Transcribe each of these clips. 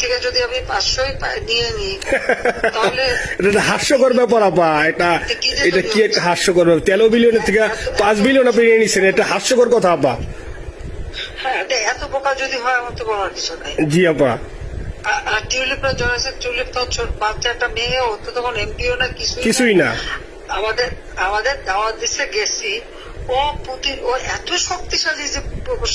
থেকে যদি আমি পাঁচশোই নিয়ে নিই তাহলে এটা হাস্যকর ব্যাপার আপা। এটা এটা কি একটা হাস্যকর ব্যাপার? তেরো বিলিয়নের থেকে পাঁচ বিলিয়ন আপনি নিয়ে নিচ্ছেন এটা হাস্যকর কথা আপা। হ্যাঁ এত যদি হয় আমার তো বলার কিছু নাই। জি আপা। আর টিউলিপরা জয়েছে টিউলিপ তো ছোট বাচ্চা একটা মেয়ে ও তো তখন এমপিও না কিছুই কিছুই না। আমাদের আমাদের দাওয়াত দিচ্ছে গেছি। ও পুতিন ও এত শক্তিশালী যে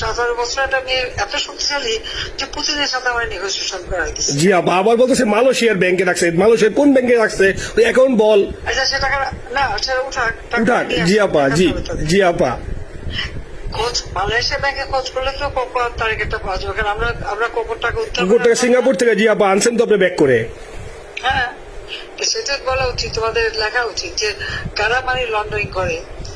সতেরো বছর একটা মেয়ে এত শক্তিশালী যে পুতিনের সাথে আমার নেগোসিয়েশন দিচ্ছে জি আপা আবার বলতেছে মালয়েশিয়ার ব্যাংকে রাখছে মালয়েশিয়ার কোন ব্যাংকে রাখছে ওই অ্যাকাউন্ট বল। আচ্ছা সে টাকা না সেটা উঠাক উঠাক। জি আপা জি জি আপা। খোঁজ মালয়েশিয়া ব্যাংকে খোঁজ করলে তো কোকোর তারিখটা পাওয়া যাবে। কারণ আমরা আমরা কোকোর টাকা উদ্ধার কুকুর থেকে সিঙ্গাপুর থেকে জি আপা আনছেন তো আপনি ব্যাক করে। হ্যাঁ। সেটা বলা উচিত। তোমাদের লেখা উচিত যে কারা মানি লন্ডারিং করে?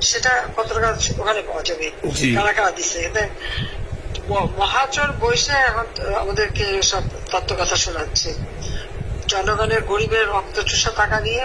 সেটা কতটা টাকা ওখানে পাওয়া যাবে? কারা কারা দিচ্ছে মহাচর বৈশে এখন আমাদেরকে সব তত্ত্ব কথা শোনাচ্ছে। জনগণের গরিবের রক্ত চুষা টাকা নিয়ে